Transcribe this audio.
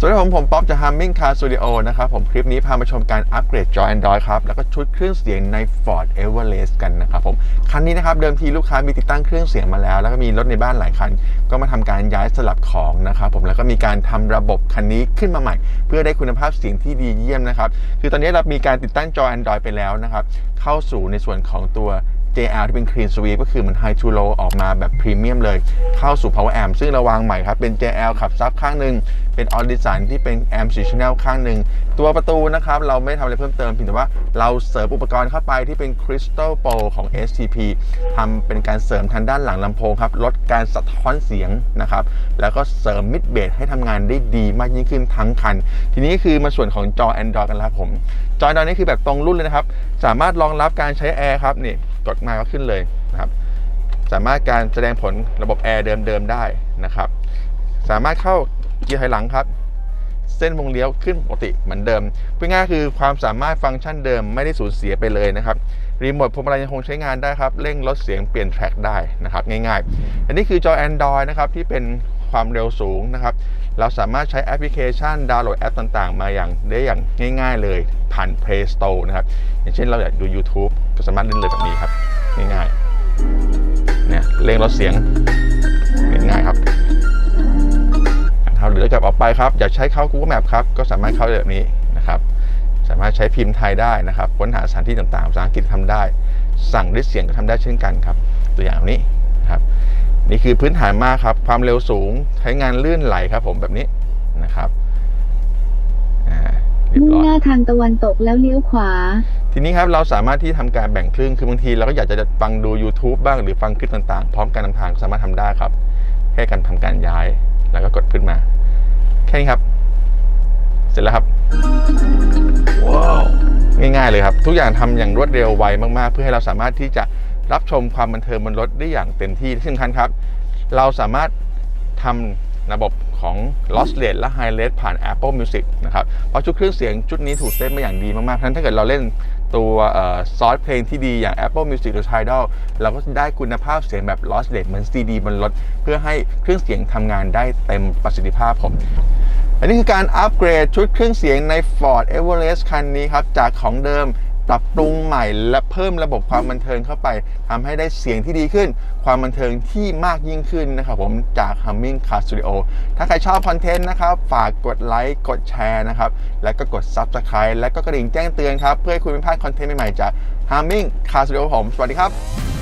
สวัสดีครับผมผมป๊อปจาก Humming Car Studio นะครับ ผมคลิปนี้พามาชมการอัปเกรดจอ Android ครับ แล้วก็ชุดเครื่องเสียงใน Ford Everest กันนะครับผม คันนี้นะครับ เดิมทีลูกค้ามีติดตั้งเครื่องเสียงมาแล้ว แล้วก็มีรถในบ้านหลายคัน ก็มาทำการย้ายสลับของนะครับผมแล้วก็มีการทำระบบคันนี้ขึ้นมาใหม่ เพื่อได้คุณภาพเสียงที่ดีเยี่ยมนะครับคือตอนนี้เรามีการติดตั้งจอ Android ไปแล้วนะครับเข้าสู่ในส่วนของตัว JL ที่เป็น Clean Sweep ก็คือมัน High to Low ออกมาแบบพรีเมียมเลย เข้าสู่ Power Amp ซึ่งราวางใหม่ครับ เป็น JL ขับซับข้างหนึ่งเป็น a u d i s i g n ที่เป็น Amp 4 Channel ข้างหนึ่งตัวประตูนะครับ เราไม่ทำอะไรเพิ่มเติมเพียงแต่ว่าเราเสริมอุปกรณ์เข้าไปที่เป็น Crystal Pro ของ STP ทำเป็นการเสริมทางด้านหลังลำโพงครับลดการสะท้อนเสียงนะครับแล้วก็เสริมมิดเบสให้ทำงานได้ดีมากยิ่งขึ้นทั้งคัน ทีนี้คือมาส่วนของจอ Android กันแล้วผมจอ Android นี่คือแบบตรงรุ่นเลยนะครับสามารถรองรับการใช้แอร์ครับนี่ กดมาก็ขึ้นเลยนะครับ สามารถการแสดงผลระบบแอร์เดิมๆได้นะครับ สามารถเข้าเกียร์ถอยหลังครับ เส้นวงเลี้ยวขึ้นปกติเหมือนเดิมพูดง่ายคือความสามารถฟังก์ชันเดิมไม่ได้สูญเสียไปเลยนะครับรีโมทพวงมาลัยยังคงใช้งานได้ครับเร่งลดเสียงเปลี่ยนแทร็กได้นะครับง่ายๆ อันนี้คือจอ Android นะครับที่เป็น ความเร็วสูงนะครับ เราสามารถใช้แอปพลิเคชันดาวน์โหลดแอปต่างๆ มาอย่างได้อย่างง่าย ๆ เลยผ่าน Play Store นะครับ อย่างเช่นเราอยากดู YouTube ก็สามารถเล่นเลยแบบนี้ครับ ง่ายๆเนี่ยเร่งลดเสียงง่ายๆครับครับหรือจะออกไปครับ อยากใช้เข้า Google Map ครับ ก็สามารถเข้าได้แบบนี้นะครับ สามารถใช้พิมพ์ไทยได้นะครับ ค้นหาสถานที่ต่างๆภาษาอังกฤษทำได้ สั่งด้วยเสียงก็ทำได้เช่นกันครับ ตัวอย่างนี้นะครับ นี่คือพื้นฐานมากครับ ความเร็วสูงใช้งานลื่นไหลครับ ผมแบบนี้นะครับอ่าเรียบมุ่งร้อยหน้าทางตะวันตกแล้วเลี้ยวขวา ทีนี้ครับเราสามารถที่ทำการแบ่งครึ่งคือบางทีเราก็อยากจะฟังดู YouTube บ้างหรือฟังคลิปต่างๆ พร้อมกันนำทางสามารถทำได้ครับ แค่การทำการย้ายแล้วก็กดขึ้นมา แค่นี้ครับ เสร็จแล้วครับว้าวง่ายๆเลยครับ ทุกอย่างทำอย่างรวดเร็วไวมากๆ เพื่อให้เราสามารถที่จะ รับชมความบันเทิงบนรถได้อย่างเต็มที่ที่สำคัญครับ เราสามารถทำระบบของ lossless และ high res ผ่าน Apple Music นะครับ เพราะชุดเครื่องเสียงชุดนี้ถูกเซตมาอย่างดีมากๆเพราะฉะนั้นถ้าเกิดเราเล่นตัวซอสเพลงที่ดีอย่าง Apple Music หรือ Tidal เราก็จะได้คุณภาพเสียงแบบ lossless เหมือน CD บนรถ เพื่อให้เครื่องเสียงทำงานได้เต็มประสิทธิภาพผมอันนี้คือการอัปเกรดชุดเครื่องเสียงใน Ford Everest คันนี้ครับ จากของเดิม ปรับปรุงใหม่และเพิ่มระบบความบันเทิงเข้าไปทำให้ได้เสียงที่ดีขึ้น ความบันเทิงที่มากยิ่งขึ้นนะครับผมจาก Humming Car Studio ถ้าใครชอบคอนเทนต์นะครับ ฝากกดไลค์กดแชร์นะครับแล้วก็กด Subscribe และก็กระดิ่งแจ้งเตือนครับ เพื่อให้คุณไม่พลาดคอนเทนต์ใหม่ๆจาก Humming Car Studio ผม สวัสดีครับ